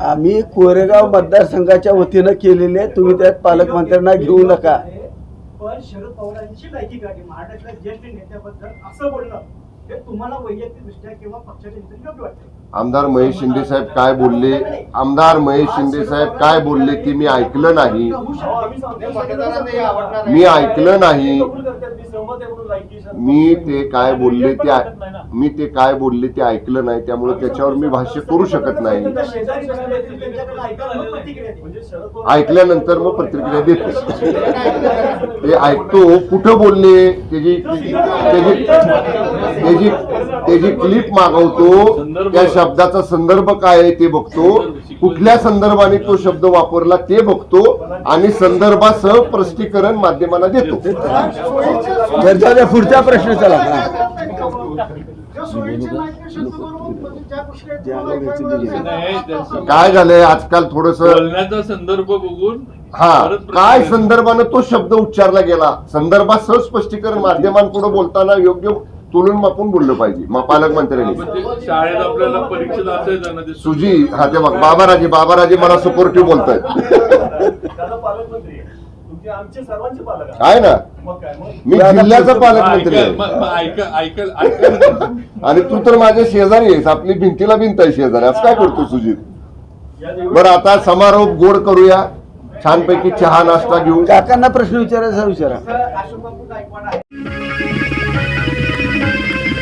आम्ही कोरेगाव मतदारसंघाच्या वतीनं केलेले तुम्ही त्यात पालकमंत्र्यांना घेऊ नका. पण शरद पवारांची लायकी काढली महाराष्ट्रातल्या ज्येष्ठ नेत्याबद्दल असं बोलणं हे तुम्हाला वैयक्तिक दृष्ट्या किंवा पक्षाच्या दृष्टीने योग्य वाटतं. आमदार महेश शिंदे साहेब काय बोलले? आमदार महेश शिंदे साहेब काय बोलले ते मी ऐकलं नाही. मी ऐकलं नाही. मी ते काय बोलले ते मी ते काय बोलले ते ऐकलं नाही. त्यामुळे त्याच्यावर मी भाष्य करू शकत नाही. द्या. ऐकल्यानंतर मग प्रतिक्रिया देतो. ते ऐकतो. कुठं बोलले? त्याची त्याची त्याची त्याची क्लिप मागवतो त्या शब्दाचा संदर्भ काय आहे ते बघतो. कुठल्या संदर्भाने तो शब्द वापरला ते बघतो आणि संदर्भासह स्पष्टीकरण माध्यमाला देतो. पुढचा प्रश्न चला. काय झालंय? आजकाल थोडस संदर्भ बघून हा. काय. संदर्भानं तो शब्द उच्चारला गेला? संदर्भासह स्पष्टीकरण माध्यमांपुढे बोलताना योग्य तुलून मापून बोललं पाहिजे. मग पालकमंत्र्यांनी आपण ते शाळेत आपल्याला परीक्षेत असायचं ना ते सुजी हा ते बघ बाबाराजे बाबाराजे मला सपोर्टिव्ह बोलतायत. दादा पालकमंत्री आहे. तुमचे आमचे सर्वांचे पालक आहे. आहे ना? मग काय मग? मी जिल्ह्याचा पालकमंत्री ऐका- आहे मग ऐका ऐका ऐका. आणि तू तर माझ्या शेजारी आहेस. आपली भिंतीला भिंत आहे शेजारी. असं काय करतो सुजित? या बरं आता समारोप गोड करूया. छानपैकी चहा नाश्ता घेऊ. काकांना प्रश्न विचारायचा विचारा. असं अशोक बापू गायकवाड आहे. Thank you.